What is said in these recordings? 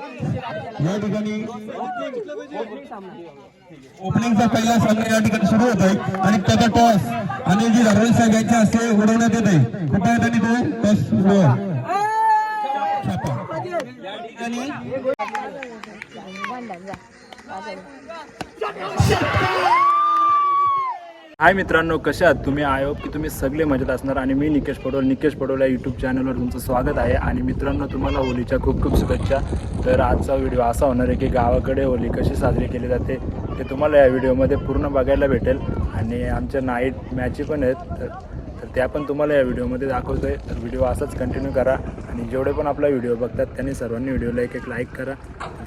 या ठिकाणी ओपनिंगचा पहिला सामना या ठिकाणी सुरू होत आहे आणि त्याचा टॉस आणि जी धारोळे साहेब यांचे असे उडवण्यात येत आहे कुठे आहे त्यांनी तो? टॉस उडवा छापा. या ठिकाणी हाय मित्रांनो कशा आहात तुम्ही? आय होप की तुम्ही सगळे मजेत असणार आणि मी निकेश पडोल. निकेश पडोल या यूट्यूब चॅनलवर तुमचं स्वागत आहे. आणि मित्रांनो तुम्हाला होलीच्या खूप खूप शुभेच्छा. तर आजचा व्हिडिओ असा होणार आहे की गावाकडे होली कशी साजरी केली जाते ते तुम्हाला या व्हिडिओमध्ये पूर्ण बघायला भेटेल. आणि आमच्या नाईट मॅची पण आहेत. तर तर त्या पण तुम्हाला या व्हिडिओमध्ये दाखवतो आहे तर व्हिडिओ असाच कंटिन्यू करा. आणि जेवढे पण आपला व्हिडिओ बघतात त्यांनी सर्वांनी व्हिडिओला एक एक लाईक करा.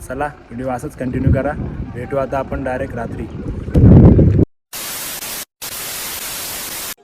चला व्हिडिओ असाच कंटिन्यू करा. भेटू आता आपण डायरेक्ट रात्री.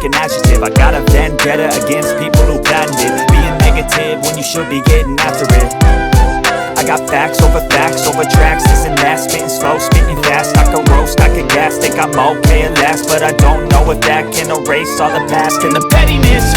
like an adjective. I got a vendetta against people who patented Being negative when you should be getting after it. I got facts over facts over tracks, this and that Spitting slow, spitting fast, I can roast, I can gas. Think I'm okay at last, but I don't know if that can erase all the past And the pettiness,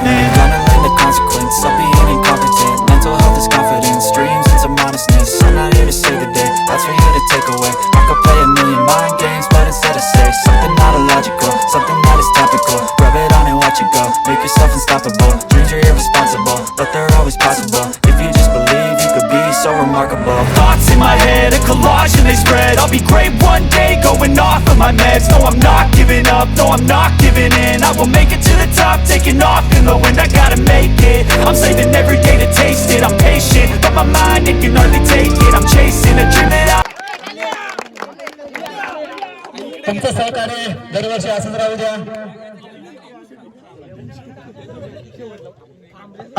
taking off in the wind I gotta make it, I'm saving every day to taste it I'm patient, but my mind, it can hardly take it I'm chasing a dream that I तुमचं सहकार्य दरवर्षी असंच राहू द्या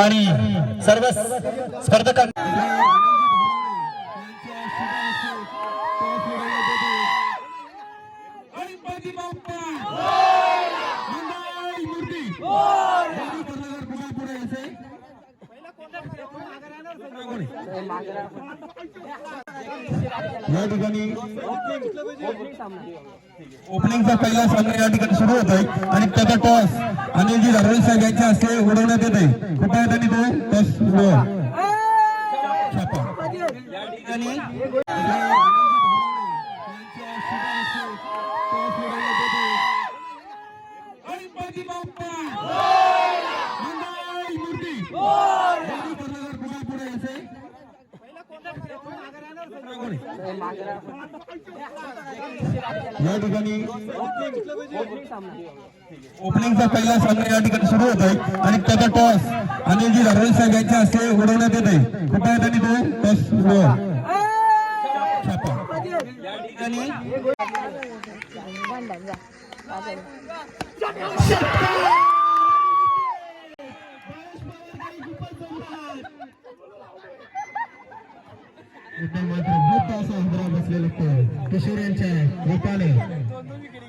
आणि सर्व स्पर्धकांना या ठिकाणी ओपनिंगचा पहिला सामना या ठिकाणी सुरू होत आहे आणि त्याचा टॉस अनिलजी धारवे साहेब यांच्या हस्ते उडवण्यात येत आहे कुठे आहे त्यांनी तो? टॉस छापा. या ठिकाणी या ठिकाणी ओपनिंगचा पहिला सामना या ठिकाणी सुरू होत आहे आणि त्याचा टॉस अनिलजी धारोळे साहेब यांच्या हस्ते उडवण्यात येत आहे कुठे आहे त्यांनी तो? टॉस उडवा छापा. या ठिकाणी एकदम मात्र असा हजरा बसलेला किशोर यांच्या रूपाने.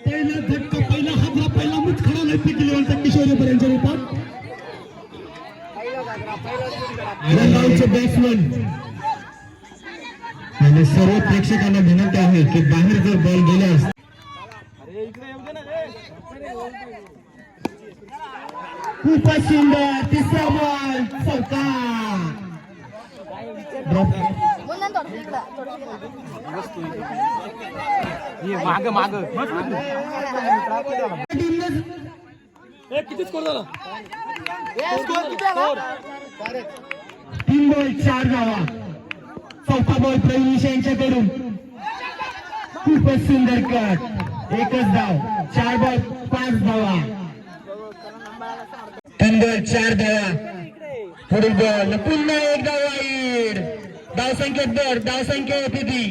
पहिला झटका पहिला हजरा पहिला किशोर यांच्या रूपात. बॅट्समन आणि सर्व प्रेक्षकांना विनंती आहे की बाहेर जर बॉल गेल्यास खूपच सुंदर तिसरा बॉल चौका तीन बॉल चार धावा. चौथा बॉल प्रवीण यांच्याकडून. खूपच सुंदर कट एकच धाव. चार बॉल पाच धावा. तीन बॉल चार धावा. पुढील बॉल पुन्हा एक धाव. वाईड धाव संख्येत दर धाव संख्या होती ती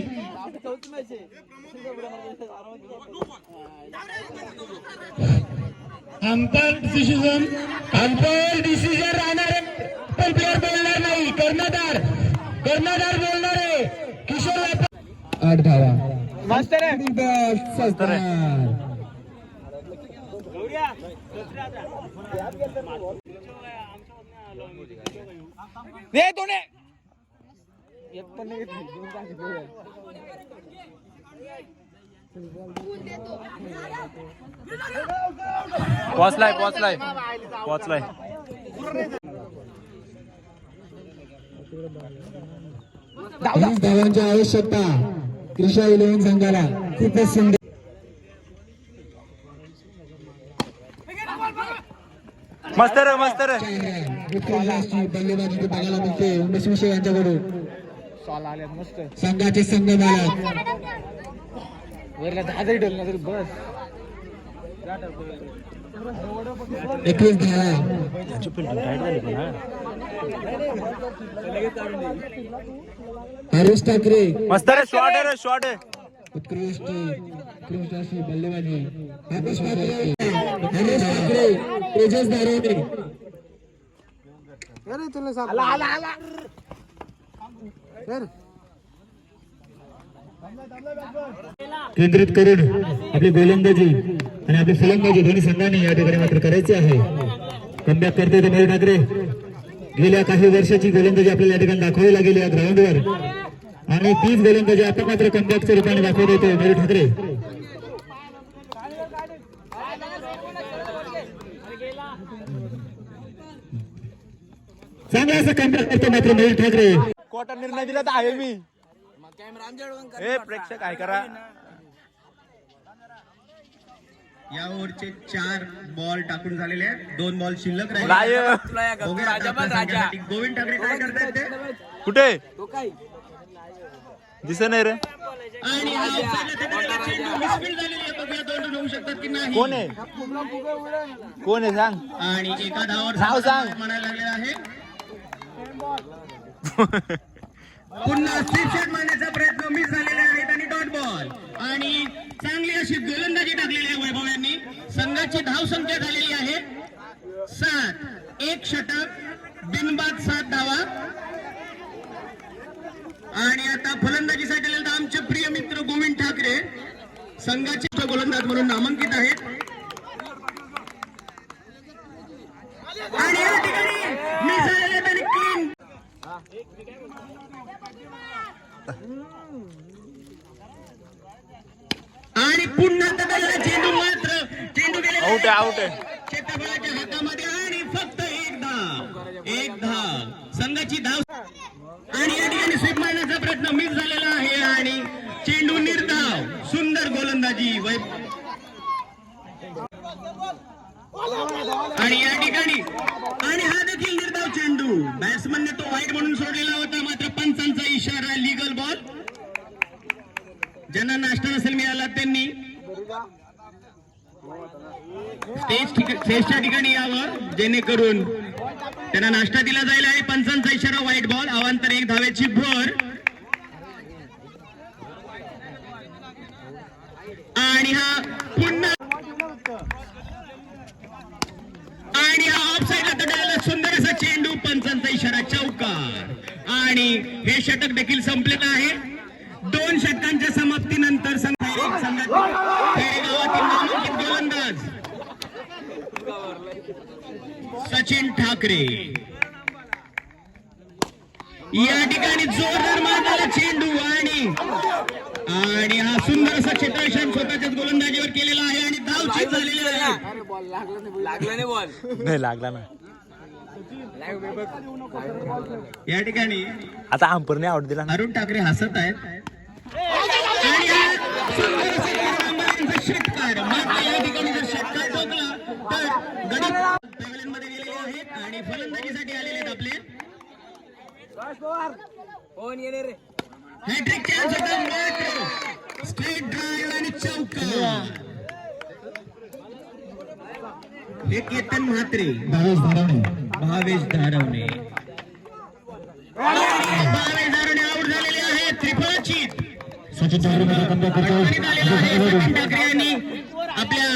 अंपर डिसिजन अंपर डिसिजन राहणार आहे पण प्लेअर बोलणार नाही. कर्णधार कर्णधार बोलणार आहे किशोर आठ धावा. सत्तर पोचलाय पोचलाय पोचलाय वीस धावांची आवश्यकता. क्रिशा इलेव्हन संघाला. खूपच सुंदर मस्त रे मस्त रे. बघायला मिळते उमेश विषय यांच्याकडून. संघाचे संघ मालक एकवीस धावा हरीश ठाकरे. मस्त रे शॉट आहे रे शॉट आहे. उत्कृष्ट उत्कृष्ट अशी बल्लेबाजी. हरीश ठाकरे हरीश ठाकरे तेजस धारोने केंद्रित करून आपली गोलंदाजी आणि आपली फलंदाजी दोन्ही संघांनी या ठिकाणी मात्र करायचे आहे. कमबॅक करते ते मयूर ठाकरे. गेल्या काही वर्षाची गोलंदाजी आपल्याला या ठिकाणी दाखवावी लागेल या ग्राउंडवर आणि तीच गोलंदाजी आता मात्र कमबॅकच्या रूपाने दाखवत येते मयूर ठाकरे. चांगला असं कमबॅक करतो मात्र मयूर ठाकरे. कोटा निर्णय दिला तर आहे मी. ए प्रेक्षक काय करा या ओव्हरचे चार बॉल टाकून झालेले आहेत. दोन बॉल शिल्लक राहिले. गोविंद ठाकरे काय करतायत ते? कुठे? दिसत नाही रे. हा आहे. कोण आहे? कोण आहे? सांग. आणि एका धावावर नाव सांग. म्हणायला लागले आहे. पुन्हा स्ट्रीप मारण्याचा प्रयत्न मिस झालेला आहेत आणि डॉट बॉल आणि चांगली अशी गोलंदाजी टाकलेली आहे वैभव यांनी. संघाची धाव संख्या झालेली आहे. सात. एक षटक. बिनबाद सात धावा. आणि आता फलंदाजीसाठी आमचे प्रिय मित्र गोविंद ठाकरे. संघाचे गोलंदाज म्हणून नामांकित आहेत. आणि या ठिकाणी मिस झालेले आणि पुन्हा तडकला चेंडू मात्र चेंडू गेलेला आउट आहे आउट क्षेत्रफळाच्या हातामध्ये आणि फक्त एक धाव एक धाव संघाची धाव आणि या ठिकाणी स्वीप मारण्याचा प्रयत्न मिस झालेला आहे आणि चेंडू निर्धाव सुंदर गोलंदाजी वै आणि या ठिकाणी आणि हा देखील चेंडू. बॅट्समनने तो वाईट म्हणून सोडलेला होता मात्र पंचांचा इशारा लिगल बॉल ज्यांना नाश्ता नसेल मिळाला त्यांनी स्टेज स्टेजच्या ठिकाणी यावं जेणेकरून त्यांना नाश्ता दिला जाईल आणि पंचांचा इशारा व्हाईट बॉल अवांतर एक धावेची भर. आणि हा पुन्हा आणि हा ऑफ साईडला सुंदर असा चेंडू पंचांचा इशारा चौकार. आणि हे षटक देखील संपलेलं आहे. दोन षटकांच्या समाप्तीनंतर एक गोलंदाज. सचिन ठाकरे. या ठिकाणी जोरदार मारणारा चेंडू आणि आणि हा सुंदर असा क्षेत्ररक्षण स्वतःच्याच गोलंदाजीवर केलेला आहे आणि धावचीत झालेली आहे. नाही लागला ना या ठिकाणी आता अंपरने आउट दिला. ना अरुण ठाकरे हसत आहेत. आणि हा सुंदर असा गोलंदाजांचा षटकार. मात्र या ठिकाणी जर षटकार ठोकला तर गडी पॅव्हलियनमध्ये गेलेले आहेत आणि फलंदाजीसाठी आलेले आहेत आपले. हॅट्रिक चान्स होता मात्र स्ट्रेट ड्राईव्ह आणि चौका हे केतन म्हात्रे भावेश धारवणे भावेश धारवणे भावेश धारवणे आउट झालेले आहे त्रिफळाची सचिन ठाकरे यांनी आपल्या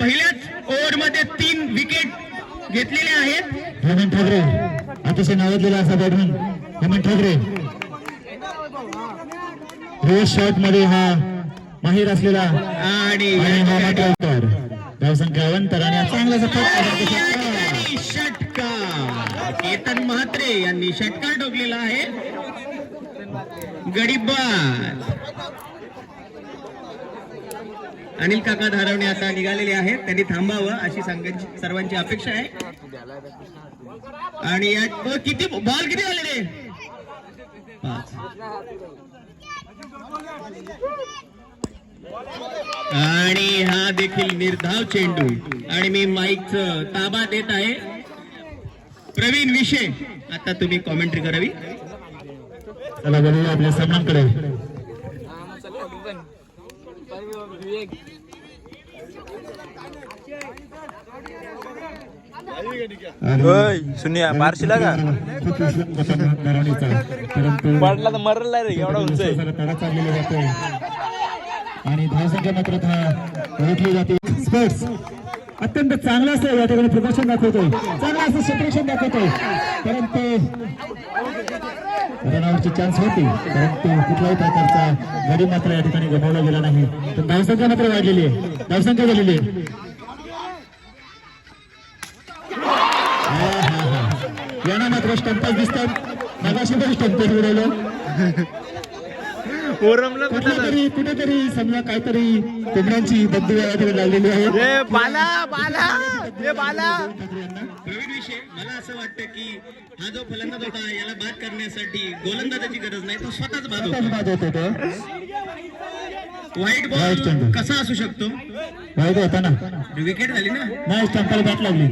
पहिल्याच ओव्हरमध्ये तीन विकेट घेतलेले आहेत हेमंत ठाकरे अतिशय नावाजलेला असा बॅटमॅन हेमंत ठाकरे रिव्हर्स शॉटमध्ये हा माहीर असलेला आणि हा मात्र उत्तर धावसंख्या हा चांगला षटकार केतन म्हात्रे यांनी षटकार ठोकलेला आहे. गडीबाद अनिल काका धारवणे आता निघालेले आहेत. त्यांनी थांबावं अशी संघांची सर्वांची अपेक्षा आहे. आणि या अ, किती बॉल किती झालेले पाच. आणि हा देखील निर्धाव चेंडू. आणि मी माईकचं ताबा देत आहे. प्रवीण विषय आता तुम्ही कॉमेंट्री करावी. चला बोलूया आपल्या सामन्यांकडे होय शून्य बारशीला का? पडला तर मरला रे एवढा उंच आणि धावसंख्या मात्र ओळखली जाते. स्पोर्ट्स अत्यंत चांगलं असं या ठिकाणी प्रदर्शन दाखवतोय. चांगलं असं क्षेत्ररक्षण दाखवतोय. परंतु रनआउटची चान्स होती. परंतु कुठल्याही प्रकारचा गडी मात्र या ठिकाणी गमावला गेला नाही. पण धावसंख्या मात्र वाढलेली आहे. धावसंख्या झालेली आहे. यांना मात्र स्टंपच दिसतात. मगाशी पण स्टंपच उडवलं. ओरमलं कुठलं तरी कुठेतरी समजा काहीतरी कोंबड्यांची बद्दू या ठिकाणी लागलेली आहे बाला बाला ए बाला. प्रवीण विषय मला असं वाटतं की हा जो फलंदाज होता याला बाद करण्यासाठी गोलंदाजाची गरज नाही तो स्वतःच बाद होता. White ball. कसा असू शकतो? वाईट होता ना. विकेट झाली ना? नाही स्टंपाला बॅट लागली.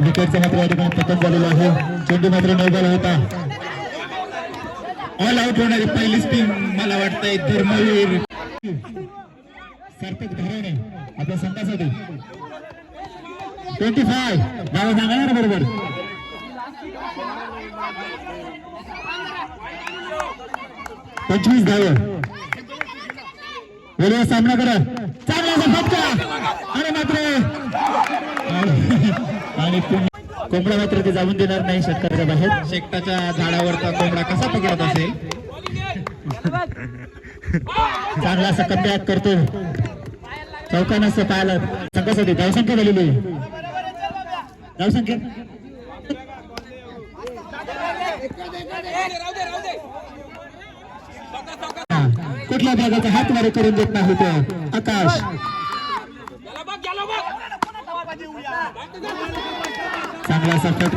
विकेटचा मात्र या ठिकाणी पतन झालेला आहे. चेंडू मात्र नौबाला होता. ऑल आउट होणारी पहिली स्पिन मला वाटतंय धर्मवीर. सार्थक धरवणे आपल्या संघासाठी. ट्वेंटी फाय नाव सांगा ना बरोबर. पंचवीस धाव. वेळेवर सामना करा. आणि मात्र. आणि कोंबडा मात्र ते जाऊन देणार नाही षटकाराच्या बाहेर. शेकटाच्या झाडावरचा कोंबडा कसा पकडत असेल? चांगला असा कमबॅक करतो चौकान असं पाहायला संघासाठी धावसंख्या झालेली धावसंख्या हा, कुठल्या भागाचा हात मारे करून देत नाही तो? आकाश. चांगला फट